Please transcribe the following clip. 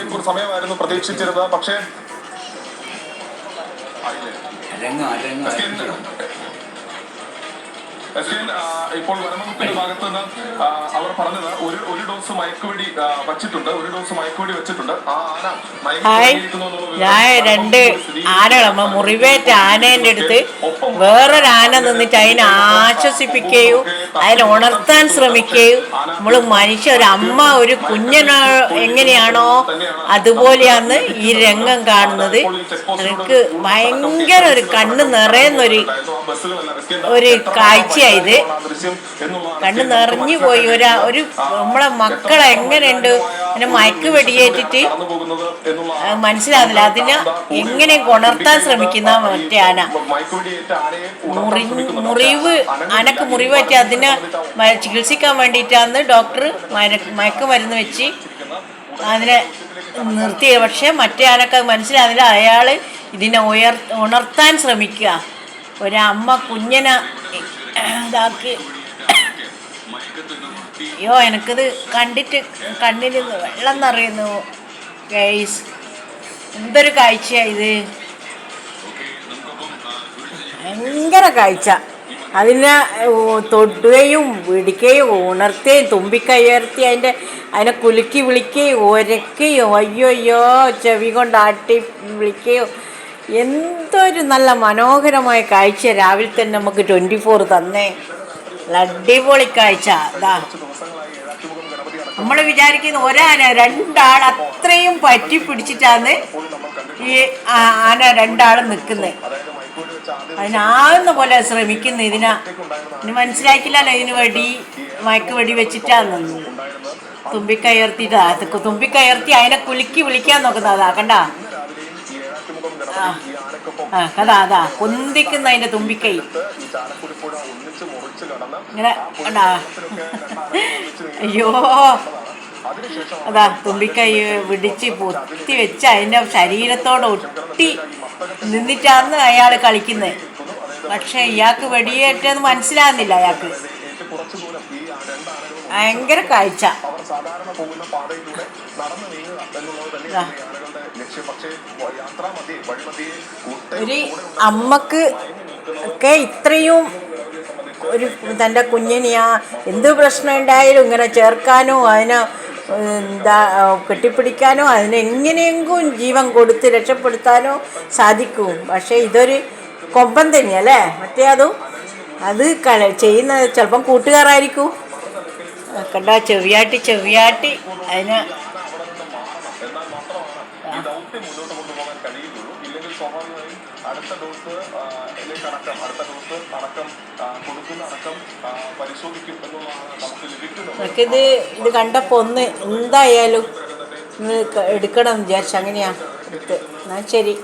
അരമണിക്കൂർ സമയമായിരുന്നു പ്രതീക്ഷിച്ചിരുന്നത് പക്ഷേ? അരങ്ങ് അരങ്ങ് എസ് കെ ഇപ്പോൾ വനംവകുപ്പിന്റെ ഭാഗത്ത് നിന്ന് അവർ പറഞ്ഞത് ഒരു ഒരു ഡോസ് മയക്കുവെടി വെച്ചിട്ടുണ്ട് ഒരു ഡോസ് മയക്കുവെടി വെച്ചിട്ടുണ്ട്. ആ ആന ഞാൻ രണ്ട് ആനകളമ്മ മുറിവേറ്റ ആനേന്റെ അടുത്ത് വേറൊരു ആന നിന്നിട്ട് അതിനെ ആശ്വസിപ്പിക്കുകയും അതിനെ ഉണർത്താൻ ശ്രമിക്കുകയും നമ്മൾ മനുഷ്യ ഒരു അമ്മ ഒരു കുഞ്ഞിന് എങ്ങനെയാണോ അതുപോലെയാണ് ഈ രംഗം കാണുന്നത്. എനിക്ക് ഭയങ്കര ഒരു കണ്ണ് നിറയുന്നൊരു ഒരു കാഴ്ചയായത് കണ്ണു നിറഞ്ഞു പോയി. ഒരു ഒരു നമ്മളെ മക്കളെ എങ്ങനെയുണ്ട്? പിന്നെ മയക്ക് വെടിയേറ്റിട്ട് മനസ്സിലാവില്ല അതിനെ എങ്ങനെ ഉണർത്താൻ ശ്രമിക്കുന്ന മറ്റേ ആന. മുറി മുറിവ് ആനക്ക് മുറിവ് പറ്റി അതിനെ ചികിത്സിക്കാൻ വേണ്ടിയിട്ടാന്ന് ഡോക്ടർ മയക്ക് മരുന്ന് വെച്ച് അതിനെ നിർത്തിയത്. പക്ഷേ മറ്റേ ആനക്ക് മനസ്സിലാവില്ല അയാൾ ഇതിനെ ഉയർ ഉണർത്താൻ ശ്രമിക്കുക. ഒരമ്മ കുഞ്ഞിനെ ഇതാക്കി. അയ്യോ എനിക്കിത് കണ്ടിട്ട് കണ്ണിന് വെള്ളം നിറയുന്നു ഗൈസ് എന്തൊരു കാഴ്ചയാണ് ഇത്. ഭയങ്കര കാഴ്ച. അതിനെ തൊടുകയും പിടിക്കുകയും ഉണർത്തുകയും തുമ്പിക്കയർത്തി അതിന്റെ അതിനെ കുലുക്കി വിളിക്കുകയും ഉരക്കുകയും അയ്യോ അയ്യോ ചെവി കൊണ്ട് ആട്ടി വിളിക്കുകയും എന്തൊരു നല്ല മനോഹരമായ കാഴ്ച രാവിലെ തന്നെ നമുക്ക് ട്വന്റി ഫോർ തന്നേ അടിപൊളി കാഴ്ച. അതാ നമ്മൾ വിചാരിക്കുന്ന ഒരാന രണ്ടാൾ അത്രയും പറ്റി പിടിച്ചിട്ടാണ് ഈ ആന രണ്ടാളും നിൽക്കുന്നത് അതിനാവുന്ന പോലെ ശ്രമിക്കുന്നു ഇതിനാ. ഇനി മനസ്സിലാക്കില്ലല്ലോ ഇതിന് വെടി മയക്ക് വെടി വെച്ചിട്ടാന്ന്. തുമ്പിക്കയർത്തിട്ടാ തുമ്പിക്കയർത്തി അതിനെ കുലുക്കി വിളിക്കാൻ നോക്കുന്നത്. അതാ കഥാ അതാ പൊന്തിക്കുന്ന അതിന്റെ തുമ്പിക്കൈ. ഇങ്ങനെ അയ്യോ. അതാ തുമ്പിക്കൈ വിടിച്ച് പൊത്തി വെച്ച് അതിന്റെ ശരീരത്തോട് ഒട്ടി നിന്നിട്ടാണ് അയാൾ കളിക്കുന്നത്. പക്ഷെ ഇയാൾക്ക് വെടിയേറ്റത് മനസ്സിലാകുന്നില്ല അയാൾക്ക് ഭയങ്കര കാഴ്ച. ഒരു അമ്മയ്ക്ക് ഒക്കെ ഇത്രയും ഒരു തന്റെ കുഞ്ഞിനെ ആ എന്ത് പ്രശ്നം ഉണ്ടായാലും ഇങ്ങനെ ചേർക്കാനോ അതിനെ എന്താ കെട്ടിപ്പിടിക്കാനോ അതിനെ എങ്ങനെയെങ്കിലും ജീവൻ കൊടുത്ത് രക്ഷപ്പെടുത്താനോ സാധിക്കും. പക്ഷേ ഇതൊരു കൊമ്പൻ തന്നെയല്ലേ മറ്റേ അതും അത് ചെയ്യുന്ന ചിലപ്പം കൂട്ടുകാരായിരിക്കും. കണ്ട ചെവിയാട്ടി ചെവിയാട്ടി അതിനെ കൊണ്ടുപോകാൻ കഴിയുള്ളൂ ഇല്ലെങ്കിൽ സ്വാഭാവികമായും അടുത്ത ഡോസ് അല്ലെങ്കിൽ അടക്കം അടുത്ത ഡോസ് അടക്കം കൊടുക്കുന്ന അടക്കം പരിശോധിക്കും എന്നുള്ളതാണ് നമുക്ക് ലഭിക്കുന്നത്. എനിക്കിത് ഇത് കണ്ടപ്പോൾ ഒന്ന് എന്തായാലും എടുക്കണം വിചാരിച്ചു അങ്ങനെയാ എടുത്ത്. ശരി.